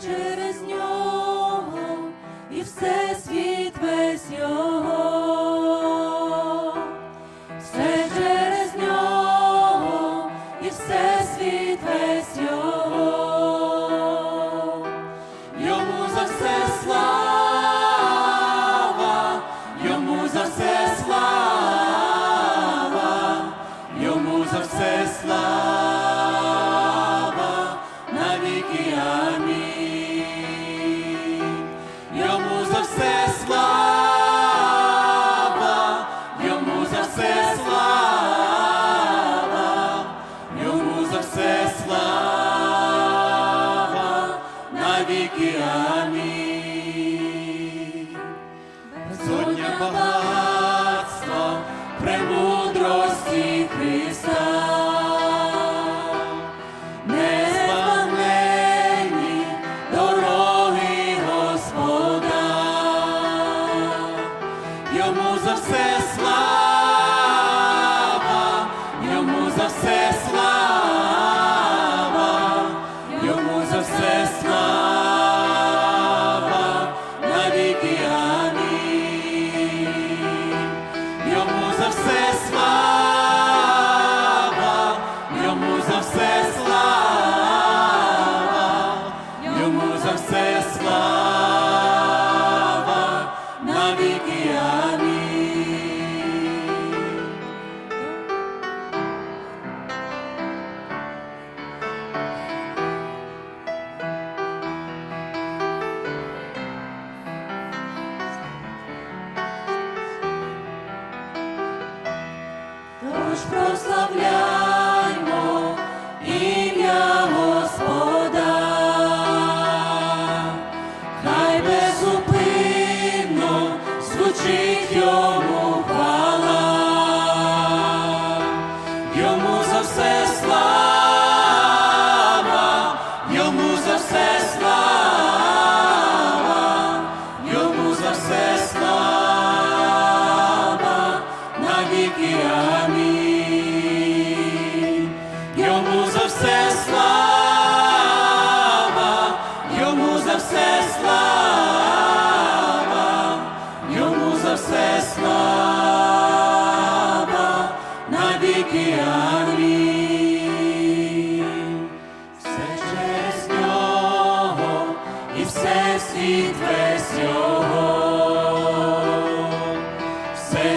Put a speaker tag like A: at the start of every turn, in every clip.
A: children. безупинно звучить йому.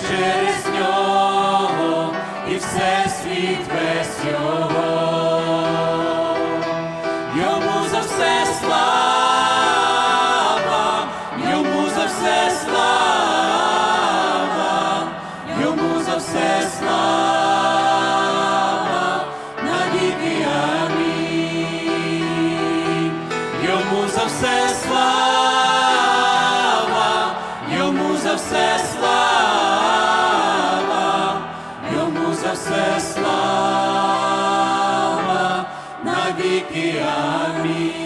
A: через нього, і все світ весь його, йому за все слава, йому за все слава, йому за все слава, навіки амінь, йому за все слава. Йому за все слава. віки.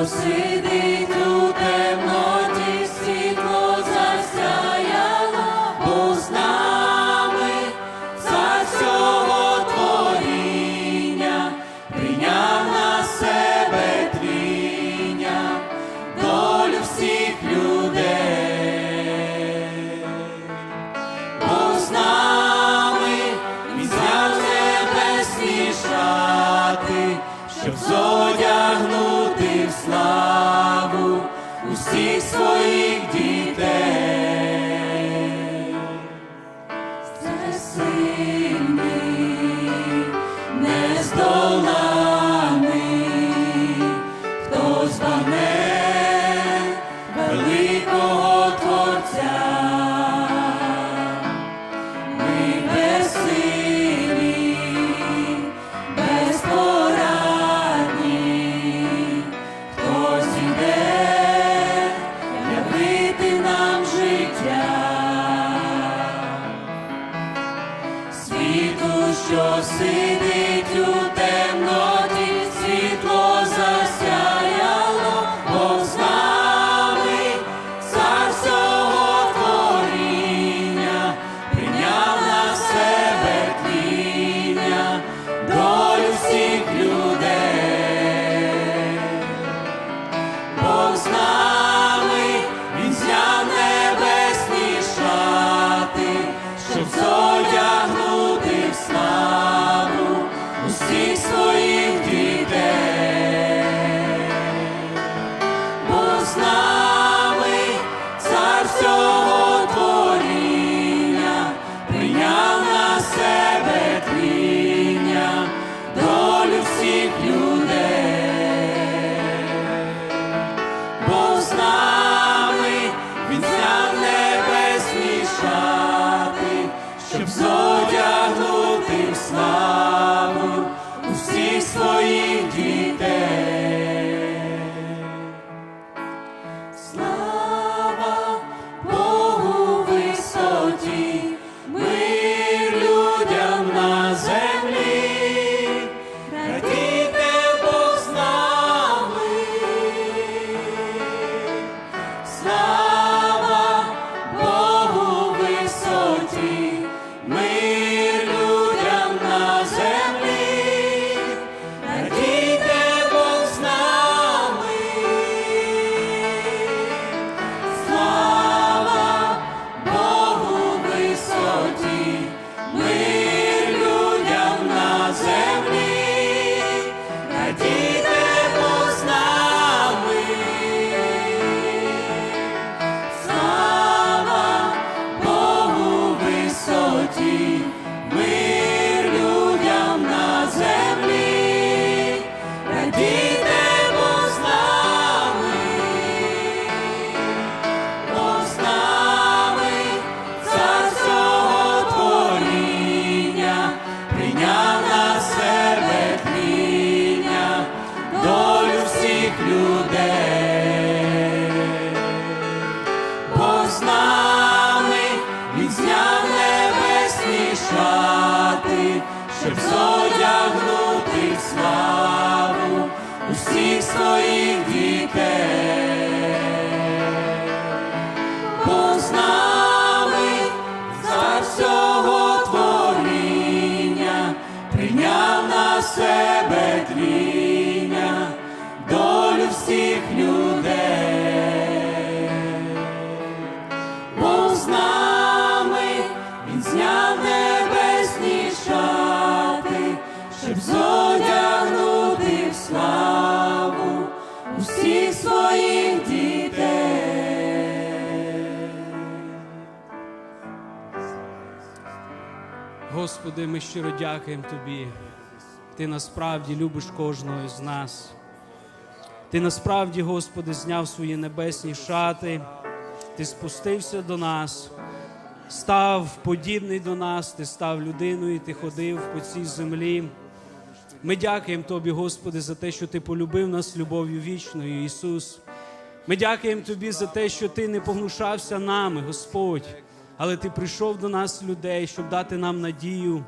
A: Você. Що сидить у темноті, світло засяяло, Бог з нами, цар всього творіння, прийняв на себе тління, долю всіх людей. Бог з себе тління, долю всіх людей. Бог з нами, він зняв небесні шати, щоб зодягнути в славу усіх своїх дітей.
B: Господи, ми щиро дякуємо Тобі. Ти насправді любиш кожного з нас. Ти насправді, Господи, зняв свої небесні шати, Ти спустився до нас, став подібний до нас, Ти став людиною, Ти ходив по цій землі. Ми дякуємо Тобі, Господи, за те, що Ти полюбив нас любов'ю вічною, Ісус. Ми дякуємо Тобі за те, що Ти не погнушався нами, Господь, але Ти прийшов до нас, людей, щоб дати нам надію,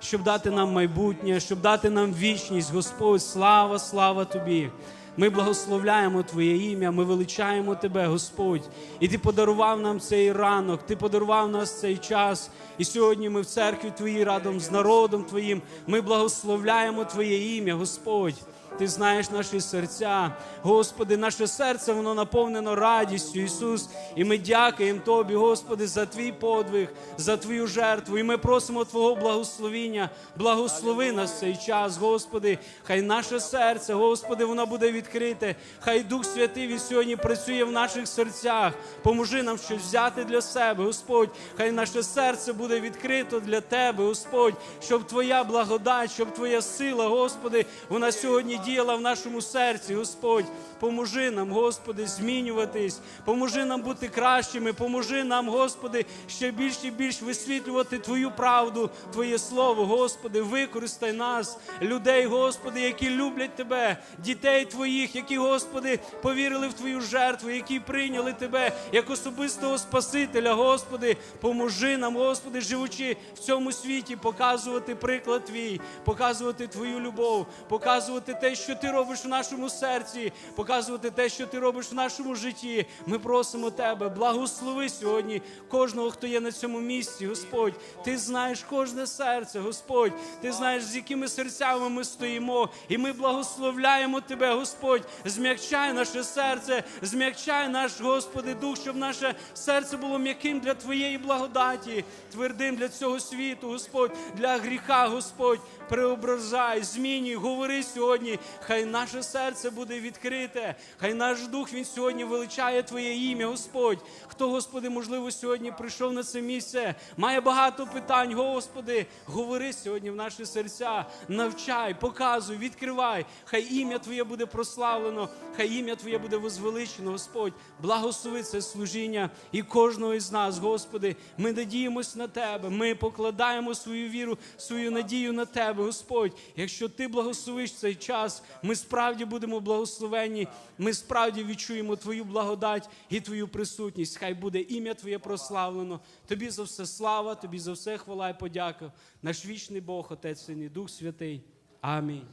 B: щоб дати нам майбутнє, щоб дати нам вічність, Господь. Слава, слава Тобі. Ми благословляємо Твоє ім'я, ми величаємо Тебе, Господь. І Ти подарував нам цей ранок, Ти подарував нас цей час. І сьогодні ми в церкві Твоїй разом з народом Твоїм. Ми благословляємо Твоє ім'я, Господь. Ти знаєш наші серця. Господи, наше серце воно наповнено радістю, Ісус. І ми дякуємо Тобі, Господи, за Твій подвиг, за Твою жертву. І ми просимо Твого благословіння. Благослови нас в цей час, Господи. Хай наше серце, Господи, воно буде відкрите. Хай Дух Святий від сьогодні працює в наших серцях. Поможи нам щось взяти для себе, Господь. Хай наше серце буде відкрито для Тебе, Господь, щоб Твоя благодать, щоб Твоя сила, Господи, вона сьогодні діяла в нашому серці, Господь. Поможи нам, Господи, змінюватись, поможи нам бути кращими, поможи нам, Господи, ще більше і більш висвітлювати Твою правду, Твоє Слово, Господи, використай нас, людей, Господи, які люблять Тебе, дітей Твоїх, які, Господи, повірили в Твою жертву, які прийняли Тебе як особистого Спасителя, Господи, поможи нам, Господи, живучи в цьому світі, показувати приклад Твій, показувати Твою любов, показувати те, що Ти робиш в нашому серці, показувати те, що Ти робиш в нашому житті. Ми просимо Тебе, благослови сьогодні кожного, хто є на цьому місці, Господь. Ти знаєш кожне серце, Господь. Ти знаєш, з якими серцями ми стоїмо, і ми благословляємо Тебе, Господь. Зм'якчай наше серце, зм'якчай наш, Господи, дух, щоб наше серце було м'яким для Твоєї благодаті, твердим для цього світу, Господь, для гріха, Господь. Преображай, змінюй, говори сьогодні. Хай наше серце буде відкрите, хай наш дух він сьогодні величає Твоє ім'я, Господь. Хто, Господи, можливо, сьогодні прийшов на це місце, має багато питань, Господи, говори сьогодні в наші серця, навчай, показуй, відкривай. Хай ім'я Твоє буде прославлено, хай ім'я Твоє буде возвеличено, Господь. Благослови це служіння і кожного із нас, Господи. Ми надіємось на Тебе. Ми покладаємо свою віру, свою надію на Тебе, Господь. Якщо Ти благословиш цей час, ми справді будемо благословені. Ми справді відчуємо Твою благодать і Твою присутність. Хай буде ім'я Твоє прославлено. Тобі за все слава, тобі за все хвала і подяка. Наш вічний Бог, Отець Син і Дух Святий. Амінь.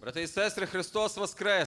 C: Брати і сестри, Христос Воскрес!